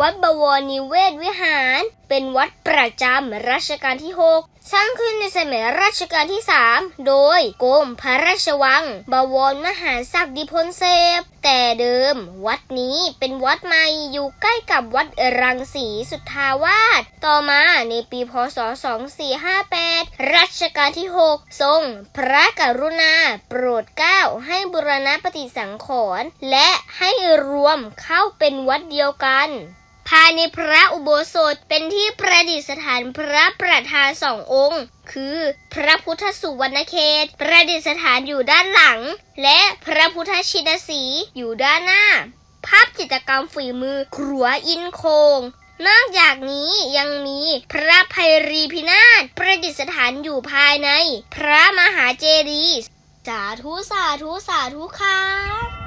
วัดบวรนิเวศวิหาร เป็นวัดประจำรัชกาลที่ 6 สร้างขึ้นในสมัยรัชกาลที่ 3 โดยกรมพระราชวัง บวรมหาศักดิพลเสพแต่เดิม วัดนี้เป็นวัดใหม่อยู่ใกล้กับวัดรังสีสุทธาวาสต่อมาในปีพศ 2458 รัชกาลที่ 6 ทรงพระกรุณา โปรดเกล้าให้บุรณะปฏิสังขรณ์และให้รวมเข้าเป็นวัดเดียวกัน ภายในพระอุโบสถเป็นที่ประดิษฐานพระประธานสององค์ คือพระพุทธสุวรรณเขตประดิษฐานอยู่ด้านหลัง และพระพุทธชินสีห์อยู่ด้านหน้า ภาพจิตรกรรมฝีมือครัวอินโคงนอกจากนี้ยังมีพระภัยรีพินาศประดิษฐานอยู่ภายใน พระมหาเจดีย์สาธุสาธุสาธุค่ะ